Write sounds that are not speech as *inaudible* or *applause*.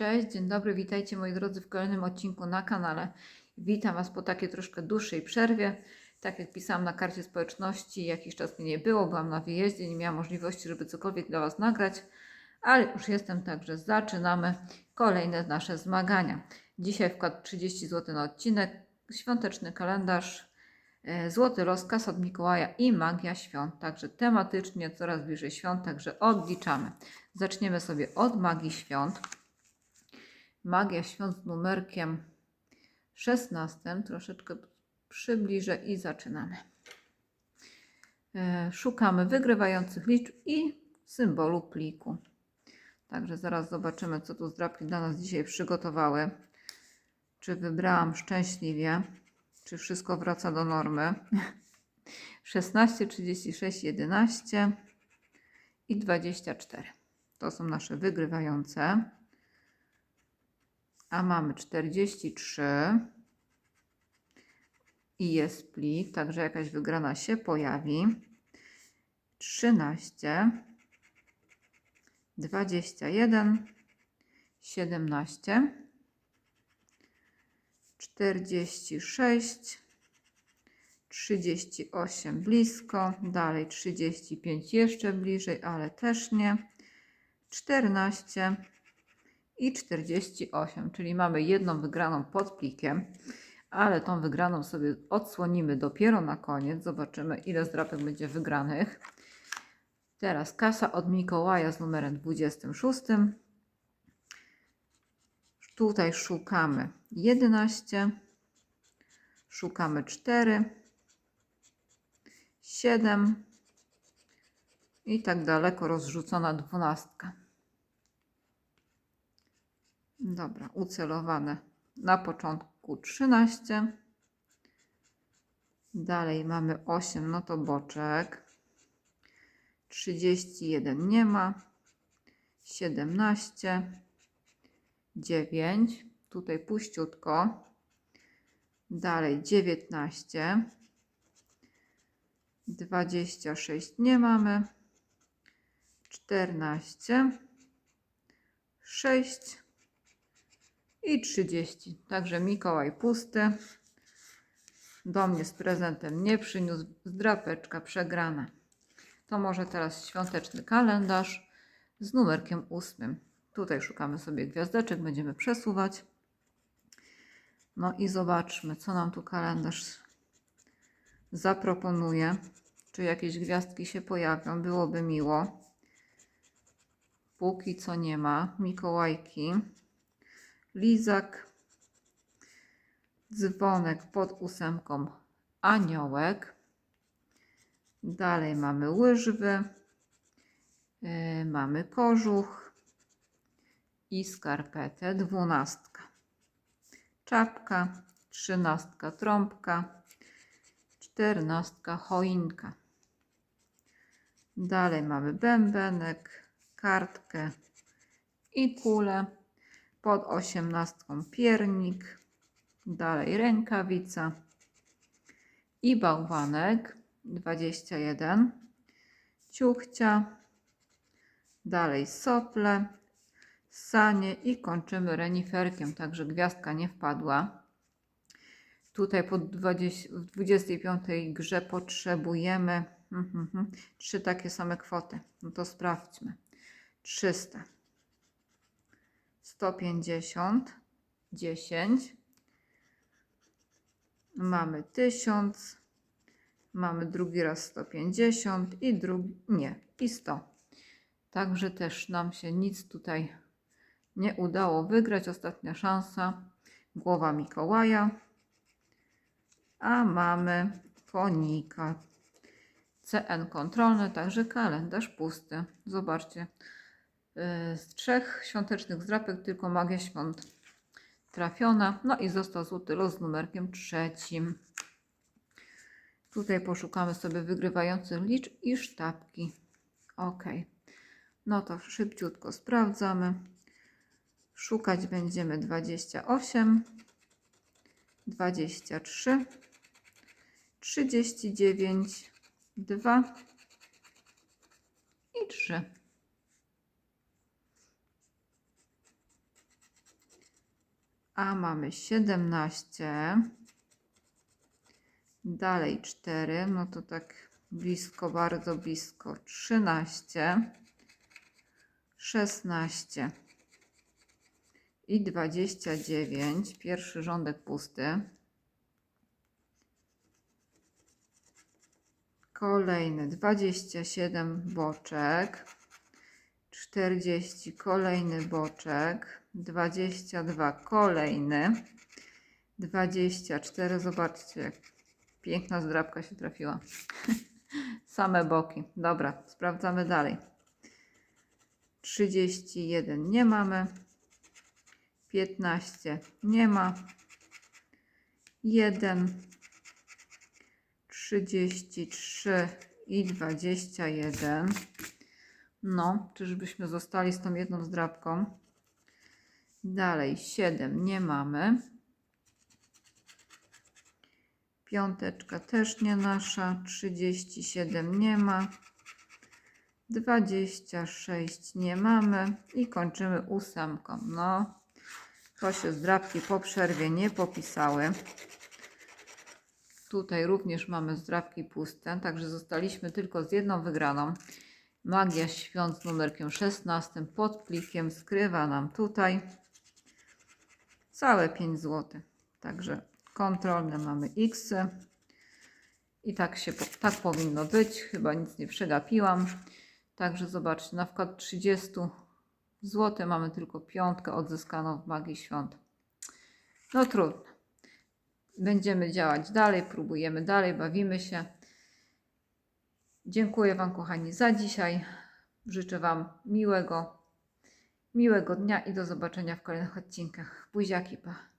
Cześć, dzień dobry, witajcie moi drodzy w kolejnym odcinku na kanale. Witam Was po takiej troszkę dłuższej przerwie. Tak jak pisałam na karcie społeczności, jakiś czas mnie nie było, byłam na wyjeździe, nie miałam możliwości, żeby cokolwiek dla Was nagrać, ale już jestem, także zaczynamy kolejne nasze zmagania. Dzisiaj wkład 30 zł na odcinek, świąteczny kalendarz, e, Złoty rozkaz od Mikołaja i magia świąt. Także tematycznie coraz bliżej świąt, także odliczamy. Zaczniemy sobie od magii świąt. Magia świąt z numerkiem 16. Troszeczkę przybliżę i zaczynamy. E, Szukamy wygrywających liczb i symbolu pliku. Także zaraz zobaczymy, co tu zdrapki dla nas dzisiaj przygotowały. Czy wybrałam szczęśliwie, czy wszystko wraca do normy. 16, 36, 11 i 24. To są nasze wygrywające. A mamy 43 i jest plik, także jakaś wygrana się pojawi. 13, 21, 17, 46, 38 blisko, dalej 35 jeszcze bliżej, ale też nie. 14 i 48, czyli mamy jedną wygraną pod plikiem, ale tą wygraną sobie odsłonimy dopiero na koniec. Zobaczymy, ile zdrapek będzie wygranych. Teraz kasa od Mikołaja z numerem 26. Tutaj szukamy 11, szukamy 4, 7 i tak daleko rozrzucona dwunastka. Dobra, ucelowane na początku 13. Dalej mamy 8, no to boczek. 31 nie ma. 17. 9. Tutaj puściutko. Dalej 19. 26 nie mamy. 14. 6 i 30. Także Mikołaj pusty. Do mnie z prezentem nie przyniósł. Zdrapeczka przegrana. To może teraz świąteczny kalendarz z numerkiem 8. Tutaj szukamy sobie gwiazdeczek, będziemy przesuwać. No i zobaczmy, co nam tu kalendarz zaproponuje. Czy jakieś gwiazdki się pojawią? Byłoby miło. Póki co nie ma. Mikołajki lizak, dzwonek pod ósemką, aniołek. Dalej mamy łyżwy, yy, mamy kożuch i skarpetę, dwunastka. Czapka, trzynastka, trąbka, czternastka, choinka. Dalej mamy bębenek, kartkę i kulę pod osiemnastką piernik, dalej rękawica i bałwanek 21, ciuchcia, dalej sople, sanie i kończymy reniferkiem, także gwiazdka nie wpadła. Tutaj pod 20, w 25 grze potrzebujemy mhm, mhm, trzy takie same kwoty. No to sprawdźmy. 300. 150, 10, mamy 1000, mamy drugi raz 150 i drugi, nie, i 100. Także też nam się nic tutaj nie udało wygrać. Ostatnia szansa, głowa Mikołaja, a mamy konika. CN kontrolny, także kalendarz pusty. Zobaczcie, z trzech świątecznych zdrapek tylko magia świąt trafiona. No i został złoty los z numerkiem trzecim. Tutaj poszukamy sobie wygrywających liczb i sztabki. Ok. No to szybciutko sprawdzamy. Szukać będziemy 28, 23, 39, 2 i 3. A mamy 17. Dalej 4, no to tak blisko, bardzo blisko. 13, 16 i 29. Pierwszy rządek pusty. Kolejny 27 boczek. 40 kolejny boczek. 22 kolejny. 24 zobaczcie jak piękna zdrabka się trafiła. *laughs* Same boki. Dobra, sprawdzamy dalej. 31 nie mamy. 15 nie ma. 1 33 i 21. No, czyżbyśmy zostali z tą jedną zdrabką? Dalej 7 nie mamy. Piąteczka też nie nasza. 37 nie ma. 26 nie mamy. I kończymy ósemką. No, to się zdrabki po przerwie nie popisały. Tutaj również mamy zdrabki puste, także zostaliśmy tylko z jedną wygraną. Magia świąt z numerkiem 16 pod plikiem skrywa nam tutaj całe 5 zł. Także kontrolne mamy X. I tak się tak powinno być. Chyba nic nie przegapiłam. Także zobaczcie, na przykład 30 zł mamy tylko piątkę odzyskaną w Magii Świąt. No trudno. Będziemy działać dalej, próbujemy dalej, bawimy się. Dziękuję Wam, kochani, za dzisiaj. Życzę Wam miłego, miłego dnia i do zobaczenia w kolejnych odcinkach. Buziaki, pa.